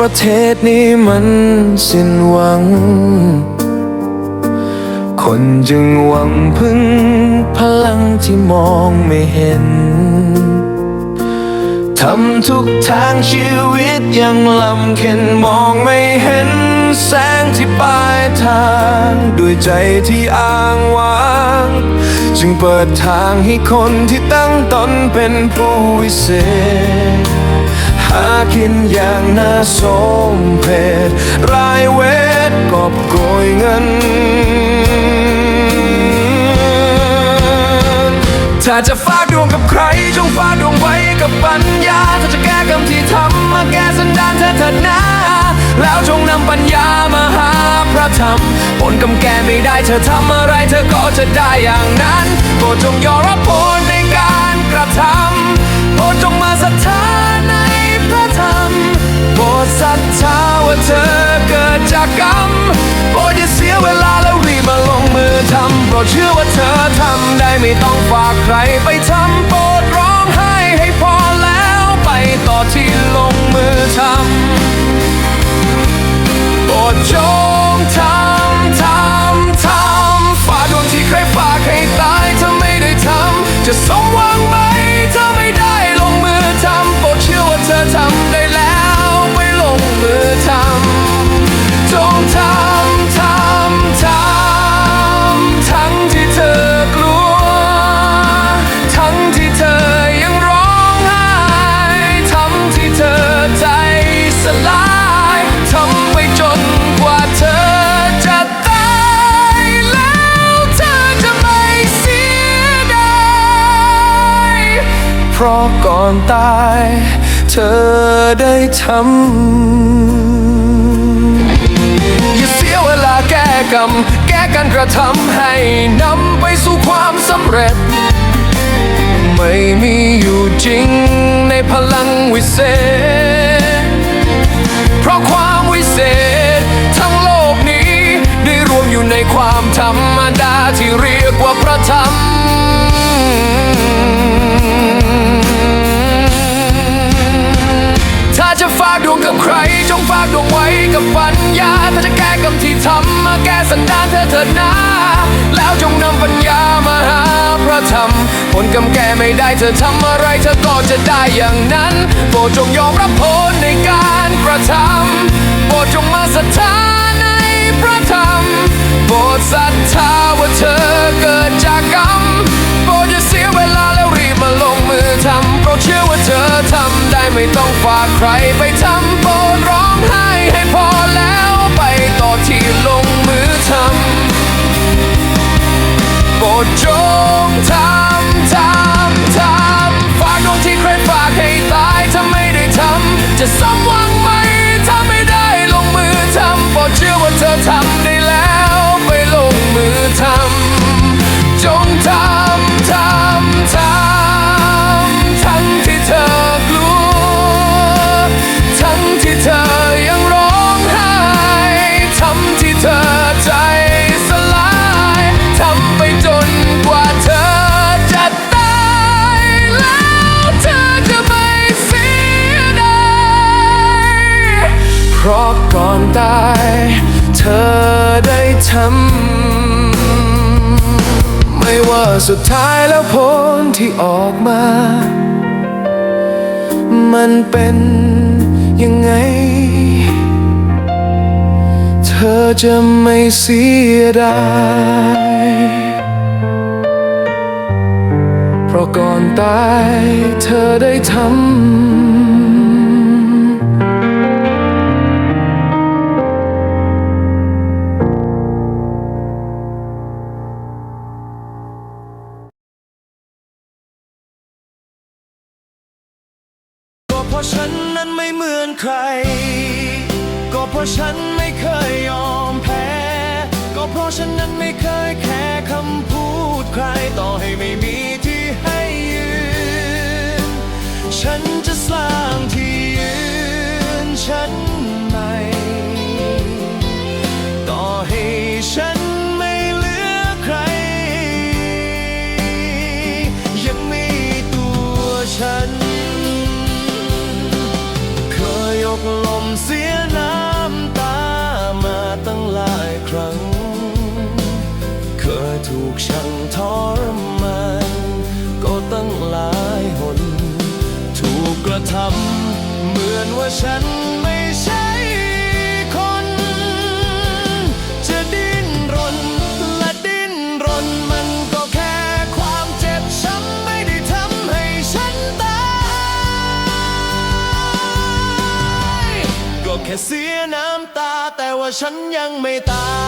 ประเทศนี้มันสิ้นหวัง คนจึงหวังพึ่งพลังที่มองไม่เห็น ทำทุกทางชีวิตยังลำเข็นมองไม่เห็น แสงที่ปลายทาง ด้วยใจที่อ้างว้าง จึงเปิดทางให้คนที่ตั้งตนเป็นผู้วิเศษากินอย่างน่าสมเพชรายเวทกอบโกยเงิน ถ้าจะฝากดวงกับใคร จงฝากดวงไว้กับปัญญา ถ้าจะแก้กรรมที่ทำมาแก้สันดานเธอเถิดนะแล้วจงนำปัญญามาหาพระธรรม ผลกรรมแก้ไม่ได้เธอทำอะไร เธอก็จะได้อย่างนั้นโปรดจงยอม ไม่ต้องฝากใครไปทำ เพราะก่อนตาย เธอได้ทำ อย่าเสียเวลาแก้กรรม แก้การกระทำให้นำไปสู่ความสำเร็จ ไม่มีอยู่จริงในพลังวิเศษ เธอเถิดนะ แล้วจงนำปัญญามาหาพระธรรม ผลกรรมแก้ไม่ได้เธอทำอะไรเธอก็จะได้อย่างนั้น โปรดจงยอมรับผลในการกระทำโปรดจงมาศรัทธาในพระธรรม โปรดศรัทธาว่าเธอเกิดจากกรรม โปรดอย่าเสียเวลาแล้วรีบมาลงมือทำโปรดเชื่อว่าเธอทำได้ไม่ต้องฝากใครไปทำ ดจงทำทำทำฝากดวงที่ใครฝากให้ตายถ้าไม่ได้ทำจะสมหวัง ราะก่อนตาย เธอได้ทำ ไม่ว่าสุดท้ายแล้วผลที่ออกมา มันเป็นยังไง เธอจะไม่เสียดายเพราะก่อนตายเธอได้ทำ ราะฉันนั้นไม่เหมือนใคร ก็เพราะฉันไม่เคยยอมแพ้ ก็เพราะฉันนั้นไม่เคยแค่คำพูดใคร ต่อให้ไม่มีที่ให้ยืน ฉันจะสร้างที่ยืนฉัน เสียน้ำตามาตั้งหลายครั้ง เคยถูกช่งทรมานก็ตั้งหลายหน ถูกกระทำเหมือนว่าฉัน ว่าฉันยังไม่ตาย